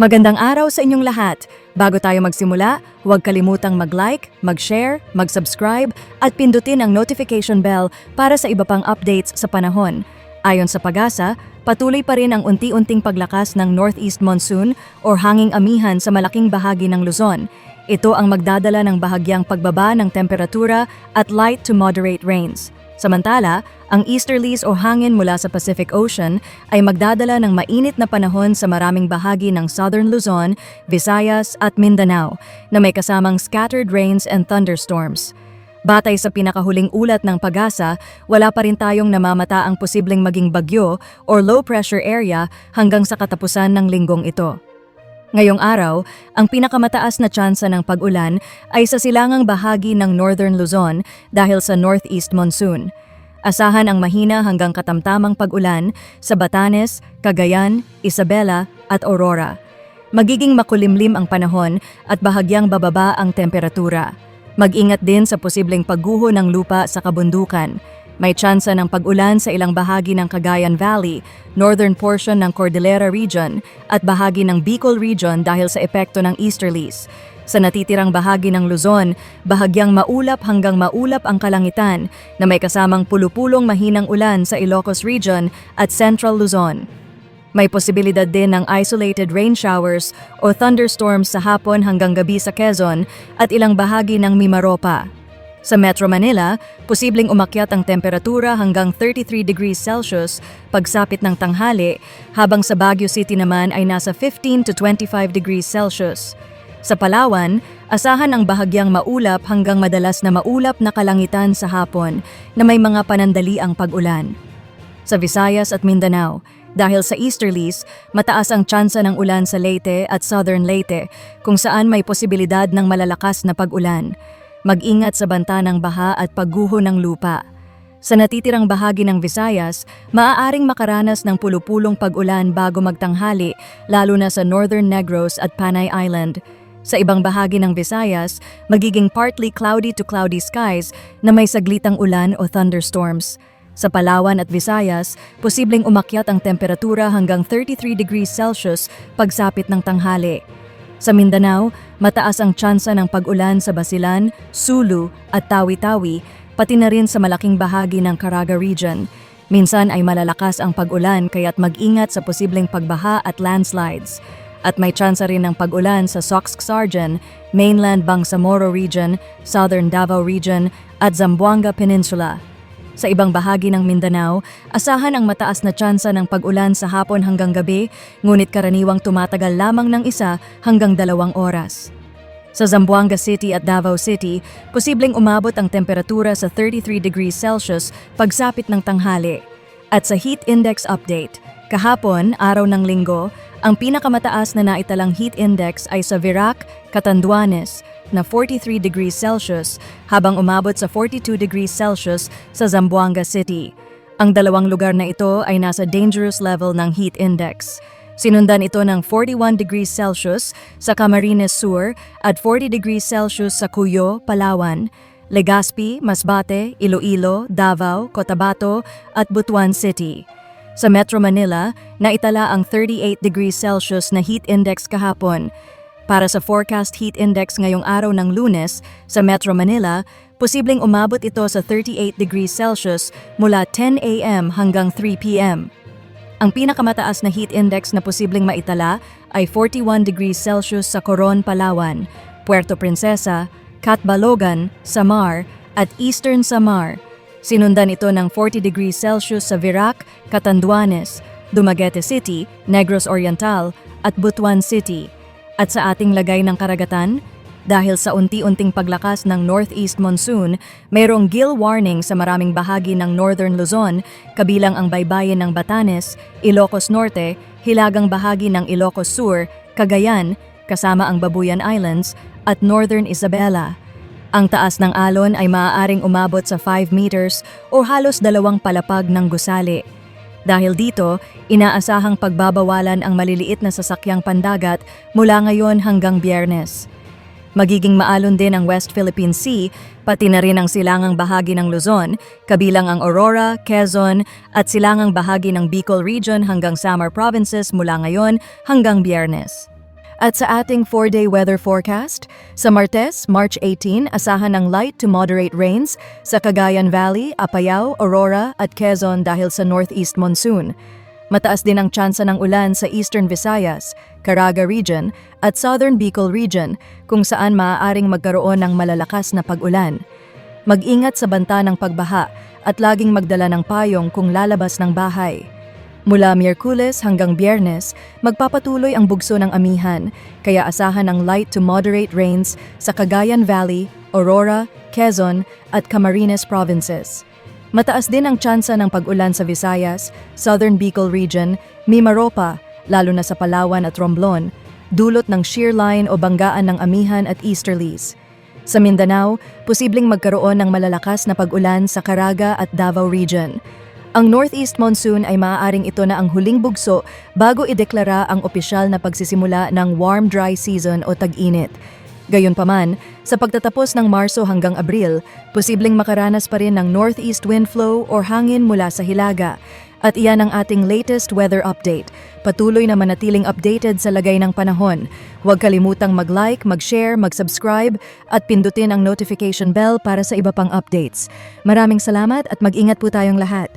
Magandang araw sa inyong lahat. Bago tayo magsimula, huwag kalimutang mag-like, mag-share, mag-subscribe at pindutin ang notification bell para sa iba pang updates sa panahon. Ayon sa pag-asa, patuloy pa rin ang unti-unting paglakas ng northeast monsoon or hanging amihan sa malaking bahagi ng Luzon. Ito ang magdadala ng bahagyang pagbaba ng temperatura at light to moderate rains. Samantala, ang easterlies o hangin mula sa Pacific Ocean ay magdadala ng mainit na panahon sa maraming bahagi ng southern Luzon, Visayas at Mindanao na may kasamang scattered rains and thunderstorms. Batay sa pinakahuling ulat ng pag-asa, wala pa rin tayong namamata ang posibleng maging bagyo or low pressure area hanggang sa katapusan ng linggong ito. Ngayong araw, ang pinakamataas na tsansa ng pag-ulan ay sa silangang bahagi ng Northern Luzon dahil sa northeast monsoon. Asahan ang mahina hanggang katamtamang pag-ulan sa Batanes, Cagayan, Isabela at Aurora. Magiging makulimlim ang panahon at bahagyang bababa ang temperatura. Mag-ingat din sa posibleng pagguho ng lupa sa kabundukan. May tsansa ng pag-ulan sa ilang bahagi ng Cagayan Valley, northern portion ng Cordillera Region at bahagi ng Bicol Region dahil sa epekto ng easterlies. Sa natitirang bahagi ng Luzon, bahagyang maulap hanggang maulap ang kalangitan na may kasamang pulupulong mahinang ulan sa Ilocos Region at Central Luzon. May posibilidad din ng isolated rain showers o thunderstorms sa hapon hanggang gabi sa Quezon at ilang bahagi ng Mimaropa. Sa Metro Manila, posibleng umakyat ang temperatura hanggang 33 degrees Celsius pagsapit ng tanghali, habang sa Baguio City naman ay nasa 15 to 25 degrees Celsius. Sa Palawan, asahan ang bahagyang maulap hanggang madalas na maulap na kalangitan sa hapon na may mga panandali ang pag-ulan. Sa Visayas at Mindanao, dahil sa easterlies, mataas ang tsansa ng ulan sa Leyte at Southern Leyte kung saan may posibilidad ng malalakas na pag-ulan. Mag-ingat sa banta ng baha at pagguho ng lupa. Sa natitirang bahagi ng Visayas, maaaring makaranas ng pulupulong pag-ulan bago magtanghali, lalo na sa Northern Negros at Panay Island. Sa ibang bahagi ng Visayas, magiging partly cloudy to cloudy skies na may saglitang ulan o thunderstorms. Sa Palawan at Visayas, posibleng umakyat ang temperatura hanggang 33 degrees Celsius pagsapit ng tanghali. Sa Mindanao, mataas ang tsansa ng pag-ulan sa Basilan, Sulu at Tawi-Tawi, pati na rin sa malaking bahagi ng Caraga Region. Minsan ay malalakas ang pag-ulan kaya't mag-ingat sa posibleng pagbaha at landslides. At may tsansa rin ng pag-ulan sa Soxx-Sargen, Mainland Bangsamoro Region, Southern Davao Region at Zamboanga Peninsula. Sa ibang bahagi ng Mindanao, asahan ang mataas na tsansa ng pag-ulan sa hapon hanggang gabi, ngunit karaniwang tumatagal lamang ng isa hanggang dalawang oras. Sa Zamboanga City at Davao City, posibleng umabot ang temperatura sa 33 degrees Celsius pagsapit ng tanghali. At sa heat index update, kahapon, araw ng linggo, ang pinakamataas na naitalang heat index ay sa Virac, Catanduanes, na 43 degrees Celsius habang umabot sa 42 degrees Celsius sa Zamboanga City. Ang dalawang lugar na ito ay nasa dangerous level ng heat index. Sinundan ito ng 41 degrees Celsius sa Camarines Sur at 40 degrees Celsius sa Cuyo, Palawan, Legazpi, Masbate, Iloilo, Davao, Cotabato at Butuan City. Sa Metro Manila, naitala ang 38 degrees Celsius na heat index kahapon. Para sa forecast heat index ngayong araw ng lunes, sa Metro Manila, posibleng umabot ito sa 38 degrees Celsius mula 10 a.m. hanggang 3 p.m. Ang pinakamataas na heat index na posibleng maitala ay 41 degrees Celsius sa Coron, Palawan, Puerto Princesa, Catbalogan, Samar at Eastern Samar. Sinundan ito ng 40 degrees Celsius sa Virac, Catanduanes, Dumaguete City, Negros Oriental at Butuan City. At sa ating lagay ng karagatan, dahil sa unti-unting paglakas ng northeast monsoon, mayroong gill warning sa maraming bahagi ng northern Luzon, kabilang ang baybayin ng Batanes, Ilocos Norte, hilagang bahagi ng Ilocos Sur, Cagayan, kasama ang Babuyan Islands, at northern Isabela. Ang taas ng alon ay maaaring umabot sa 5 meters o halos dalawang palapag ng gusali. Dahil dito, inaasahang pagbabawalan ang maliliit na sasakyang pandagat mula ngayon hanggang biyernes. Magiging maalon din ang West Philippine Sea, pati na rin ang silangang bahagi ng Luzon, kabilang ang Aurora, Quezon at silangang bahagi ng Bicol Region hanggang Samar Provinces mula ngayon hanggang biyernes. At sa ating 4-day weather forecast, sa Martes, March 18, asahan ng light to moderate rains sa Cagayan Valley, Apayao, Aurora at Quezon dahil sa northeast monsoon. Mataas din ang tsansa ng ulan sa Eastern Visayas, Caraga Region at Southern Bicol Region kung saan maaaring magkaroon ng malalakas na pag-ulan. Mag-ingat sa banta ng pagbaha at laging magdala ng payong kung lalabas ng bahay. Mula Miyerkules hanggang Biyernes, magpapatuloy ang bugso ng amihan, kaya asahan ng light to moderate rains sa Cagayan Valley, Aurora, Quezon at Camarines provinces. Mataas din ang tsansa ng pag-ulan sa Visayas, Southern Bicol Region, Mimaropa, lalo na sa Palawan at Romblon, dulot ng shear line o banggaan ng amihan at easterlies. Sa Mindanao, posibleng magkaroon ng malalakas na pag-ulan sa Caraga at Davao Region. Ang northeast monsoon ay maaaring ito na ang huling bugso bago ideklara ang opisyal na pagsisimula ng warm dry season o tag-init. Gayunpaman, sa pagtatapos ng Marso hanggang Abril, posibleng makaranas pa rin ng northeast wind flow or hangin mula sa Hilaga. At iyan ang ating latest weather update. Patuloy na manatiling updated sa lagay ng panahon. Huwag kalimutang mag-like, mag-share, mag-subscribe at pindutin ang notification bell para sa iba pang updates. Maraming salamat at mag-ingat po tayong lahat.